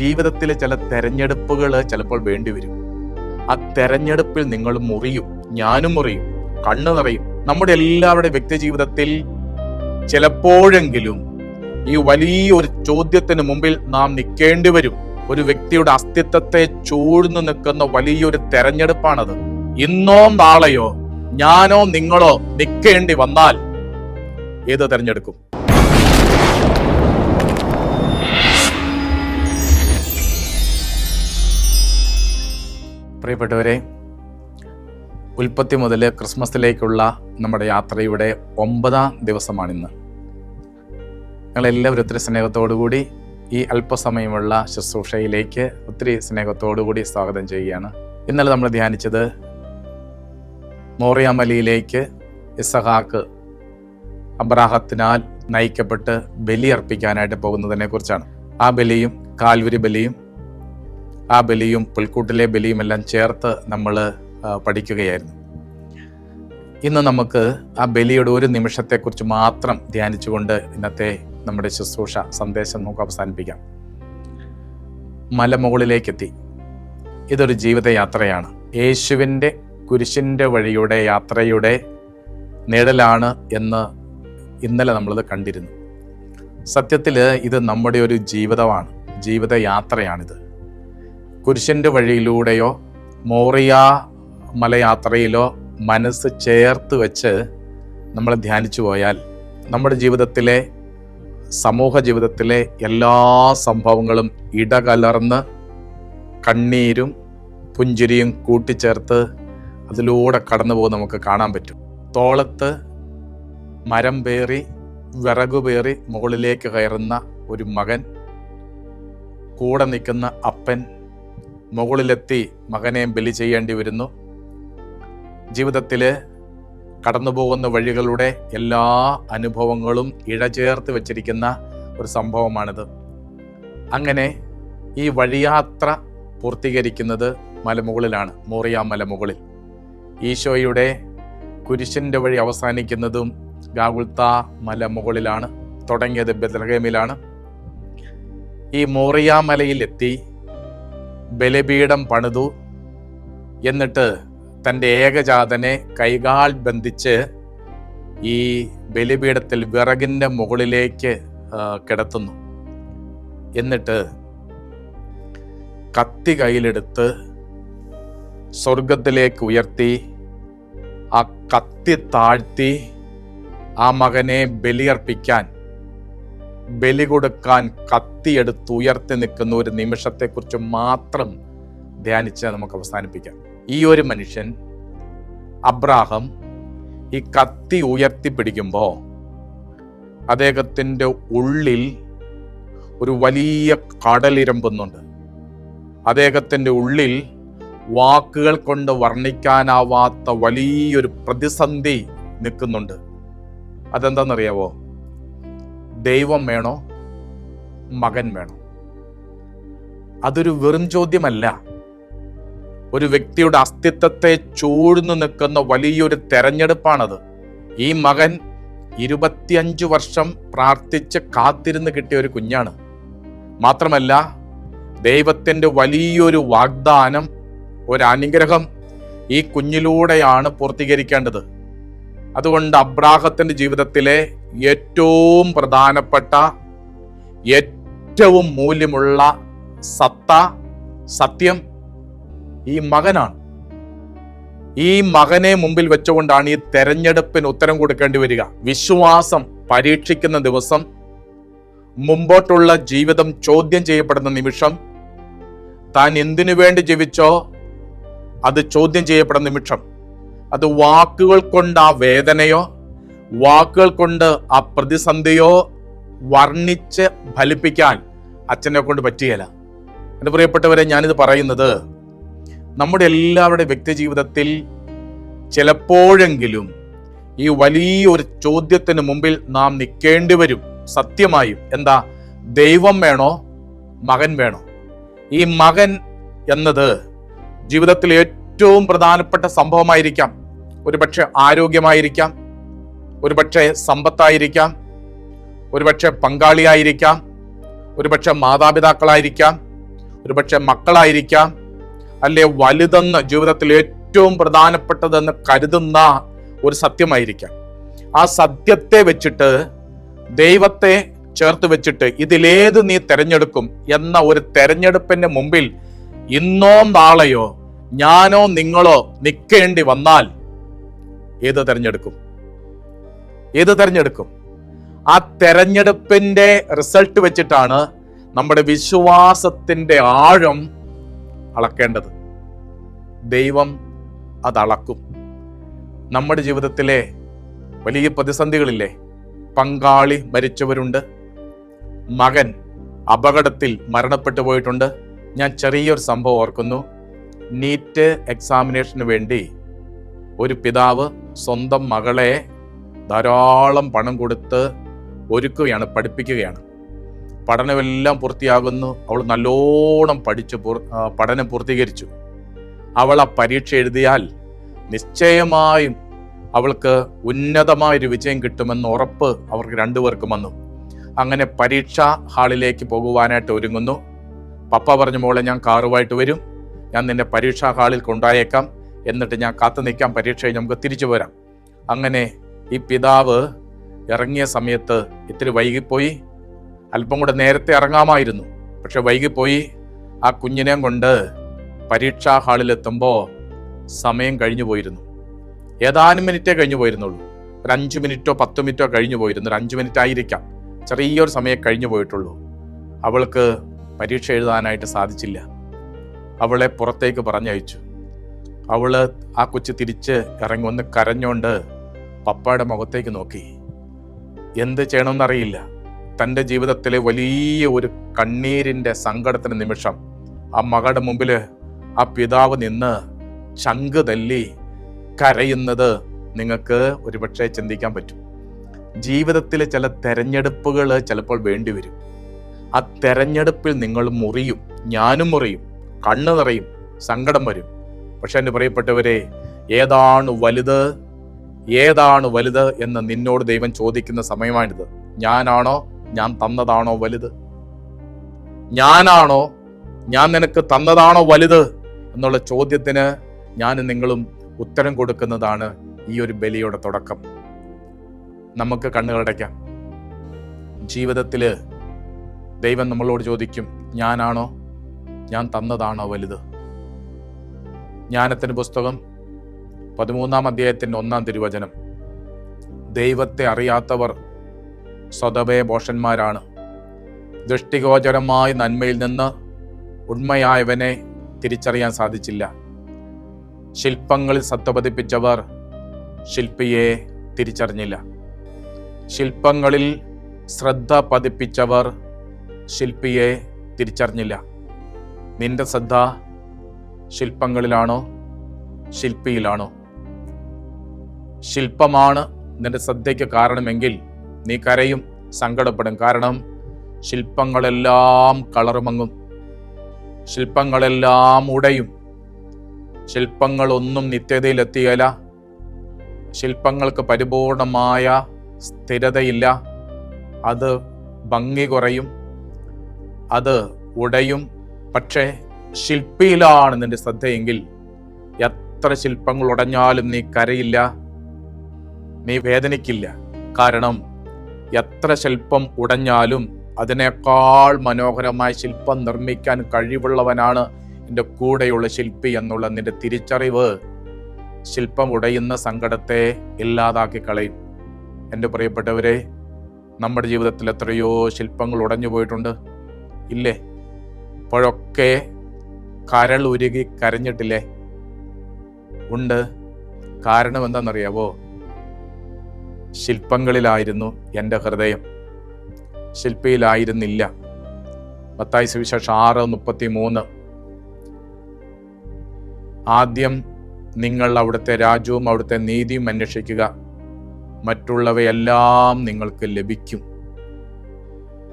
ജീവിതത്തിലെ ചില തെരഞ്ഞെടുപ്പുകൾ ചിലപ്പോൾ വേണ്ടിവരും ആ തെരഞ്ഞെടുപ്പിൽ നിങ്ങൾ മുറിയും ഞാനും മുറിയും കണ്ണു നിറയും. നമ്മുടെ എല്ലാവരുടെ വ്യക്തി ജീവിതത്തിൽ ചിലപ്പോഴെങ്കിലും ഈ വലിയൊരു ചോദ്യത്തിന് മുമ്പിൽ നാം നിൽക്കേണ്ടി വരും. ഒരു വ്യക്തിയുടെ അസ്തിത്വത്തെ ചൂഴ്ന്നു നിൽക്കുന്ന വലിയൊരു തെരഞ്ഞെടുപ്പാണത്. ഇന്നോ നാളെയോ ഞാനോ നിങ്ങളോ നിൽക്കേണ്ടി വന്നാൽ ഏത് തെരഞ്ഞെടുക്കും? പ്രിയപ്പെട്ടവരെ ഉൽപ്പത്തി മുതൽ ക്രിസ്മസിലേക്കുള്ള നമ്മുടെ യാത്രയുടെ ഒമ്പതാം ദിവസമാണിന്ന്. ഞങ്ങളെല്ലാവരും ഒത്തിരി സ്നേഹത്തോടുകൂടി ഈ അല്പസമയമുള്ള ശുശ്രൂഷയിലേക്ക് ഒത്തിരി സ്നേഹത്തോടുകൂടി സ്വാഗതം ചെയ്യുകയാണ്. ഇന്നലെ നമ്മൾ ധ്യാനിച്ചത് മോറിയാമലിയിലേക്ക് ഇസഹാക്ക് അബ്രാഹത്തിനാൽ നയിക്കപ്പെട്ട് ബലി അർപ്പിക്കാനായിട്ട് പോകുന്നതിനെ കുറിച്ചാണ് ആ ബലിയും കാൽവരി ബലിയും ആ ബലിയും പുൽക്കൂട്ടിലെ ബലിയും എല്ലാം ചേർത്ത് നമ്മൾ പഠിക്കുകയായിരുന്നു. ഇന്ന് നമുക്ക് ആ ബലിയുടെ ഒരു നിമിഷത്തെക്കുറിച്ച് മാത്രം ധ്യാനിച്ചുകൊണ്ട് ഇന്നത്തെ നമ്മുടെ ശുശ്രൂഷ സന്ദേശം നമുക്ക് അവസാനിപ്പിക്കാം. മലമുകളിലേക്കെത്തി. ഇതൊരു ജീവിതയാത്രയാണ്. യേശുവിന്റെ കുരിശിന്റെ വഴിയുടെ യാത്രയുടെ നിഴലാണ് എന്ന് ഇന്നലെ നമ്മളത് കണ്ടിരുന്നു. സത്യത്തിൽ ഇത് നമ്മുടെ ഒരു ജീവിതമാണ്. ജീവിതയാത്രയാണിത്. കുരിശിന്റെ വഴിയിലൂടെയോ മോറിയ മലയാത്രയിലോ മനസ്സ് ചേർത്ത് വെച്ച് നമ്മൾ ധ്യാനിച്ചു പോയാൽ നമ്മുടെ ജീവിതത്തിലെ സമൂഹ ജീവിതത്തിലെ എല്ലാ സംഭവങ്ങളും ഇടകലർന്ന് കണ്ണീരും പുഞ്ചിരിയും കൂട്ടിച്ചേർത്ത് അതിലൂടെ കടന്നു പോകും നമുക്ക് കാണാൻ പറ്റും. തോളത്ത് മരം പേറി വിറകുപേറി മുകളിലേക്ക് കയറുന്ന ഒരു മകൻ കൂടെ നിൽക്കുന്ന അപ്പൻ മുകളിലെത്തി മകനെ ബലി ചെയ്യേണ്ടി വരുന്നു. ജീവിതത്തിൽ കടന്നുപോകുന്ന വഴികളുടെ എല്ലാ അനുഭവങ്ങളും ഇഴചേർത്ത് വച്ചിരിക്കുന്ന ഒരു സംഭവമാണിത്. അങ്ങനെ ഈ വഴിയാത്ര പൂർത്തീകരിക്കുന്നത് മലമുകളിലാണ് മോറിയ മലമുകളിൽ. ഈശോയുടെ കുരിശിന്റെ വഴി അവസാനിക്കുന്നതും ഗാഗുൽത്ത മലമുകളിലാണ് തുടങ്ങിയത് ബദലഹേമിലാണ് ഈ മോറിയ മലയിൽ എത്തി ബലിപീഠം പണിതു എന്നിട്ട് തന്റെ ഏകജാതനെ കൈകാൽ ബന്ധിച്ച് ഈ ബലിപീഠത്തിൽ വിറകിന്റെ മുകളിലേക്ക് കിടത്തുന്നു. എന്നിട്ട് കത്തി കയ്യിലെടുത്ത് സ്വർഗത്തിലേക്ക് ഉയർത്തി ആ കത്തി താഴ്ത്തി ആ മകനെ ബലിയർപ്പിക്കാൻ ബലി കൊടുക്കാൻ കത്തിയെടുത്ത് ഉയർത്തി നിൽക്കുന്ന ഒരു നിമിഷത്തെക്കുറിച്ച് മാത്രം ധ്യാനിച്ച് നമുക്ക് അവസാനിപ്പിക്കാം. ഈ ഒരു മനുഷ്യൻ അബ്രാഹം ഈ കത്തി ഉയർത്തി പിടിക്കുമ്പോൾ അദ്ദേഹത്തിന്റെ ഉള്ളിൽ ഒരു വലിയ കടലിരമ്പുന്നുണ്ട് അദ്ദേഹത്തിന്റെ ഉള്ളിൽ വാക്കുകൾ കൊണ്ട് വർണിക്കാനാവാത്ത വലിയൊരു പ്രതിസന്ധി നിൽക്കുന്നുണ്ട്. അതെന്താണെന്നറിയാവോ? ദൈവം വേണോ? മകൻ വേണോ? അതൊരു വെറും ചോദ്യമല്ല. ഒരു വ്യക്തിയുടെ അസ്തിത്വത്തെ ചൂഴ്ന്നു നിൽക്കുന്ന വലിയൊരു തെരഞ്ഞെടുപ്പാണത്. ഈ മകൻ ഇരുപത്തിയഞ്ചു വർഷം പ്രാർത്ഥിച്ച് കാത്തിരുന്ന് കിട്ടിയ ഒരു കുഞ്ഞാണ്. മാത്രമല്ല ദൈവത്തിന്റെ വലിയൊരു വാഗ്ദാനം ഒരനുഗ്രഹം ഈ കുഞ്ഞിലൂടെയാണ് പൂർത്തീകരിക്കേണ്ടത്. അതുകൊണ്ട് അബ്രാഹത്തിന്റെ ജീവിതത്തിലെ ഏറ്റവും പ്രധാനപ്പെട്ട ഏറ്റവും മൂല്യമുള്ള സത്ത സത്യം ഈ മകനാണ്. ഈ മകനെ മുമ്പിൽ വെച്ചുകൊണ്ടാണ് ഈ തെരഞ്ഞെടുപ്പിന് ഉത്തരം കൊടുക്കേണ്ടി വരിക. വിശ്വാസം പരീക്ഷിക്കുന്ന ദിവസം മുമ്പോട്ടുള്ള ജീവിതം ചോദ്യം ചെയ്യപ്പെടുന്ന നിമിഷം താൻ എന്തിനു വേണ്ടി ജീവിച്ചോ അത് ചോദ്യം ചെയ്യപ്പെടുന്ന നിമിഷം. അത് വാക്കുകൾ കൊണ്ട് ആ വേദനയോ വാക്കുകൾ കൊണ്ട് ആ പ്രതിസന്ധിയോ വർണിച്ച് ഫലിപ്പിക്കാൻ അച്ഛനെ കൊണ്ട് പറ്റുകയില്ല. എന്റെ പ്രിയപ്പെട്ടവരെ ഞാനിത് പറയുന്നത് നമ്മുടെ എല്ലാവരുടെ വ്യക്തി ജീവിതത്തിൽ ചിലപ്പോഴെങ്കിലും ഈ വലിയൊരു ചോദ്യത്തിന് മുമ്പിൽ നാം നിൽക്കേണ്ടി വരും. സത്യമായും എന്താ? ദൈവം വേണോ? മകൻ വേണോ? ഈ മകൻ എന്നത് ജീവിതത്തിൽ ഏറ്റവും പ്രധാനപ്പെട്ട സംഭവമായിരിക്കാം. ഒരുപക്ഷെ ആരോഗ്യമായിരിക്കാം ഒരുപക്ഷെ സമ്പത്തായിരിക്കാം ഒരുപക്ഷെ പങ്കാളിയായിരിക്കാം ഒരുപക്ഷെ മാതാപിതാക്കളായിരിക്കാം ഒരുപക്ഷെ മക്കളായിരിക്കാം അല്ലെ വലുതെന്ന് ജീവിതത്തിൽ ഏറ്റവും പ്രധാനപ്പെട്ടതെന്ന് കരുതുന്ന ഒരു സത്യമായിരിക്കാം. ആ സത്യത്തെ വെച്ചിട്ട് ദൈവത്തെ ചേർത്ത് വെച്ചിട്ട് ഇതിലേത് നീ തെരഞ്ഞെടുക്കും എന്ന ഒരു തെരഞ്ഞെടുപ്പിന്റെ മുമ്പിൽ ഇന്നോ നാളെയോ ഞാനോ നിങ്ങളോ നിൽക്കേണ്ടി വന്നാൽ ഏത് തിരഞ്ഞെടുക്കും? ഏത് തിരഞ്ഞെടുക്കും? ആ തെരഞ്ഞെടുപ്പിന്റെ റിസൾട്ട് വെച്ചിട്ടാണ് നമ്മുടെ വിശ്വാസത്തിന്റെ ആഴം അളക്കേണ്ടത്. ദൈവം അത് അളക്കും. നമ്മുടെ ജീവിതത്തിലെ വലിയ പ്രതിസന്ധികളില്ലേ? പങ്കാളി മരിച്ചവരുണ്ട്. മകൻ അപകടത്തിൽ മരണപ്പെട്ടു പോയിട്ടുണ്ട്. ഞാൻ ചെറിയൊരു സംഭവം ഓർക്കുന്നു. നീറ്റ് എക്സാമിനേഷന് വേണ്ടി ഒരു പിതാവ് സ്വന്തം മകളെ ധാരാളം പണം കൊടുത്ത് ഒരുക്കുകയാണ് പഠിപ്പിക്കുകയാണ്. പഠനമെല്ലാം പൂർത്തിയാകുന്നു. അവൾ നല്ലോണം പഠിച്ച് പഠനം പൂർത്തീകരിച്ചു. അവൾ ആ പരീക്ഷ എഴുതിയാൽ നിശ്ചയമായും അവൾക്ക് ഉന്നതമായൊരു വിജയം കിട്ടുമെന്ന് ഉറപ്പ് അവർക്ക് രണ്ടുപേർക്കും വന്നു. അങ്ങനെ പരീക്ഷാ ഹാളിലേക്ക് പോകുവാനായിട്ട് ഒരുങ്ങുന്നു. പപ്പ പറഞ്ഞു മോളെ ഞാൻ കാറുമായിട്ട് വരും. ഞാൻ നിന്നെ പരീക്ഷാ ഹാളിൽ കൊണ്ടായേക്കാം എന്നിട്ട് ഞാൻ കാത്തു നിൽക്കാം പരീക്ഷ നമുക്ക് തിരിച്ചു വരാം അങ്ങനെ ഈ പിതാവ് ഇറങ്ങിയ സമയത്ത് ഇത്തിരി വൈകിപ്പോയി. അല്പം കൂടെ നേരത്തെ ഇറങ്ങാമായിരുന്നു. പക്ഷെ വൈകിപ്പോയി. ആ കുഞ്ഞിനെയും കൊണ്ട് പരീക്ഷാ ഹാളിലെത്തുമ്പോൾ സമയം കഴിഞ്ഞു പോയിരുന്നു. ഏതാനും മിനിറ്റേ കഴിഞ്ഞു പോയിരുന്നുള്ളൂ. ഒരു അഞ്ച് മിനിറ്റോ പത്ത് മിനിറ്റോ കഴിഞ്ഞു പോയിരുന്നു. ഒരു അഞ്ച് മിനിറ്റ് ആയിരിക്കാം. ചെറിയൊരു സമയം കഴിഞ്ഞു പോയിട്ടുള്ളൂ. അവൾക്ക് പരീക്ഷ എഴുതാനായിട്ട് സാധിച്ചില്ല. അവളെ പുറത്തേക്ക് പറഞ്ഞയച്ചു. അവൾ ആ കൊച്ചു തിരിച്ച് ഇറങ്ങി കരഞ്ഞോണ്ട് പപ്പയുടെ മുഖത്തേക്ക് നോക്കി. എന്ത് ചെയ്യണമെന്നറിയില്ല. തന്റെ ജീവിതത്തിലെ വലിയ ഒരു കണ്ണീരിന്റെ സങ്കടത്തിന് നിമിഷം ആ മകളുടെ മുമ്പിൽ ആ പിതാവ് നിന്ന് ചങ്ക് തല്ലി കരയുന്നത് നിങ്ങൾക്ക് ഒരുപക്ഷെ ചിന്തിക്കാൻ പറ്റും. ജീവിതത്തിലെ ചില തെരഞ്ഞെടുപ്പുകൾ ചിലപ്പോൾ വേണ്ടിവരും. ആ തെരഞ്ഞെടുപ്പിൽ നിങ്ങൾ മുറിയും ഞാനും മുറിയും. കണ്ണു നിറയും സങ്കടം വരും. പക്ഷെ എന്റെ പ്രിയപ്പെട്ടവരെ ഏതാണ് വലുത്? ഏതാണ് വലുത് എന്ന് നിന്നോട് ദൈവം ചോദിക്കുന്ന സമയമാണിത്. ഞാനാണോ? ഞാൻ തന്നതാണോ വലുത്? ഞാനാണോ? ഞാൻ നിനക്ക് തന്നതാണോ വലുത്? എന്നുള്ള ചോദ്യത്തിന് ഞാൻ നിങ്ങളും ഉത്തരം കൊടുക്കുന്നതാണ് ഈ ഒരു ബലിയുടെ തുടക്കം. നമുക്ക് കണ്ണുകളടയ്ക്കാം ജീവിതത്തിൽ ദൈവം നമ്മളോട് ചോദിക്കും ഞാനാണോ? ഞാൻ തന്നതാണോ വലുത്? ജ്ഞാനത്തിന് പുസ്തകം പതിമൂന്നാം അധ്യായത്തിന്റെ ഒന്നാം തിരുവചനം. ദൈവത്തെ അറിയാത്തവർ സ്വതവേ ബോഷന്മാരാണ് ദൃഷ്ടിഗോചരമായ നന്മയിൽ നിന്ന് ഉണ്മയായവനെ തിരിച്ചറിയാൻ സാധിച്ചില്ല. ശില്പങ്ങളിൽ സത്വപതിപ്പിച്ചവർ ശില്പിയെ തിരിച്ചറിഞ്ഞില്ല. ശില്പങ്ങളിൽ ശ്രദ്ധ പതിപ്പിച്ചവർ ശില്പിയെ തിരിച്ചറിഞ്ഞില്ല. നിന്റെ ശ്രദ്ധ ശില്പങ്ങളിലാണോ? ശില്പിയിലാണോ? ശില്പമാണ് നിന്റെ ശ്രദ്ധയ്ക്ക് കാരണമെങ്കിൽ നീ കരയും സങ്കടപ്പെടും. കാരണം ശില്പങ്ങളെല്ലാം കളറുമങ്ങും. ശില്പങ്ങളെല്ലാം ഉടയും. ശില്പങ്ങളൊന്നും നിത്യതയിലെത്തിയല്ല. ശില്പങ്ങൾക്ക് പരിപൂർണമായ സ്ഥിരതയില്ല. അത് ഭംഗി കുറയും. അത് ഉടയും പക്ഷേ ശില്പിയിലാണ് നിന്റെ ശ്രദ്ധയെങ്കിൽ എത്ര ശില്പങ്ങൾ ഉടഞ്ഞാലും നീ കരയില്ല നീ വേദനിക്കില്ല. കാരണം എത്ര ശില്പം ഉടഞ്ഞാലും അതിനേക്കാൾ മനോഹരമായ ശില്പം നിർമ്മിക്കാൻ കഴിവുള്ളവനാണ് എന്റെ കൂടെയുള്ള ശില്പി എന്നുള്ള നിന്റെ തിരിച്ചറിവ് ശില്പം ഉടയുന്ന സങ്കടത്തെ ഇല്ലാതാക്കി കളയും. എന്റെ പ്രിയപ്പെട്ടവരെ നമ്മുടെ ജീവിതത്തിൽ എത്രയോ ശില്പങ്ങൾ ഉടഞ്ഞു പോയിട്ടുണ്ട്. ഇല്ലേ? അപ്പോഴൊക്കെ കരൾ ഉരുകി കരഞ്ഞിട്ടില്ലേ? ഉണ്ട്. കാരണം എന്താണെന്നറിയാവോ? ശില്പങ്ങളിലായിരുന്നു എന്റെ ഹൃദയം. ശില്പിയിലായിരുന്നില്ല. പത്തായി സുവിശേഷം ആറ് മുപ്പത്തി മൂന്ന് ആദ്യം നിങ്ങൾ അവിടുത്തെ രാജ്യവും അവിടുത്തെ നീതിയും അന്വേഷിക്കുക. മറ്റുള്ളവയെല്ലാം നിങ്ങൾക്ക് ലഭിക്കും.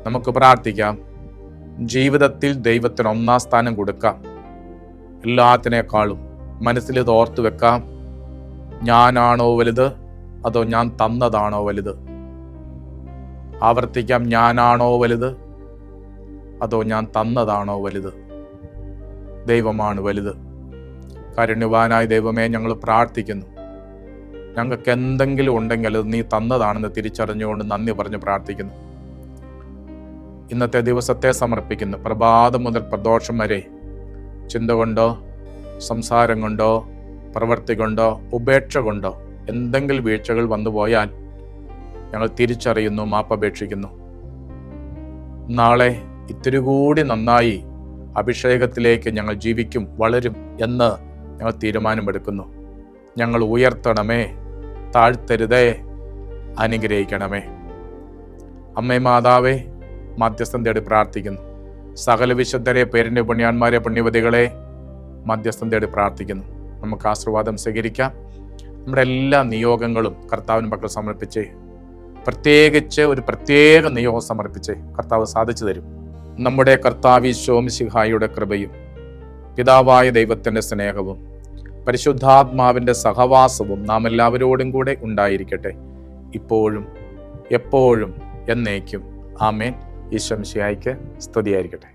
നമുക്ക് പ്രാർത്ഥിക്കാം. ജീവിതത്തിൽ ദൈവത്തിന് ഒന്നാം സ്ഥാനം കൊടുക്കാം. എല്ലാത്തിനേക്കാളും മനസ്സിൽ ഇത് ഓർത്തു വെക്കാം. ഞാനാണോ വലുത്? അതോ ഞാൻ തന്നതാണോ വലുത്? ആവർത്തിക്കാം ഞാനാണോ വലുത്? അതോ ഞാൻ തന്നതാണോ വലുത്? ദൈവമാണ് വലുത്. കാരുണ്യവാനായ ദൈവമേ ഞങ്ങൾ പ്രാർത്ഥിക്കുന്നു. ഞങ്ങൾക്ക് എന്തെങ്കിലും ഉണ്ടെങ്കിൽ അത് നീ തന്നതാണെന്ന് തിരിച്ചറിഞ്ഞുകൊണ്ട് നന്ദി പറഞ്ഞ് പ്രാർത്ഥിക്കുന്നു. ഇന്നത്തെ ദിവസത്തെ സമർപ്പിക്കുന്നു. പ്രഭാതം മുതൽ പ്രദോഷം വരെ ചിന്ത കൊണ്ടോ സംസാരം കൊണ്ടോ പ്രവൃത്തി കൊണ്ടോ ഉപേക്ഷ കൊണ്ടോ എന്തെങ്കിലും വീഴ്ചകൾ വന്നു പോയാൽ ഞങ്ങൾ തിരിച്ചറിയുന്നു മാപ്പപേക്ഷിക്കുന്നു. നാളെ ഇത്തിരി കൂടി നന്നായി അഭിഷേകത്തിലേക്ക് ഞങ്ങൾ ജീവിക്കും വളരും എന്ന് ഞങ്ങൾ തീരുമാനമെടുക്കുന്നു. ഞങ്ങൾ ഉയർത്തണമേ താഴ്ത്തരുതേ അനുഗ്രഹിക്കണമേ. അമ്മേ മാതാവേ മധ്യസ്ഥം തേടി പ്രാർത്ഥിക്കുന്നു. സകല വിശുദ്ധരെ പേരിന്റെ പുണ്യാന്മാരെ പുണ്യവതികളെ മധ്യസ്ഥം തേടി പ്രാർത്ഥിക്കുന്നു. നമുക്ക് ആശീർവാദം സ്വീകരിക്കാം. നമ്മുടെ എല്ലാ നിയോഗങ്ങളും കർത്താവിന് മക്കൾ സമർപ്പിച്ച് പ്രത്യേകിച്ച് ഒരു പ്രത്യേക നിയോഗം സമർപ്പിച്ച് കർത്താവ് സാധിച്ചു തരും. നമ്മുടെ കർത്താവി ശോമിശിഹായിയുടെ കൃപയും പിതാവായ ദൈവത്തിന്റെ സ്നേഹവും പരിശുദ്ധാത്മാവിന്റെ സഹവാസവും നാം എല്ലാവരോടും കൂടെ ഉണ്ടായിരിക്കട്ടെ. ഇപ്പോഴും എപ്പോഴും എന്നേക്കും. ആമേൻ. ഈശ്വംശിയായിക്ക് സ്തുതിയായിരിക്കട്ടെ.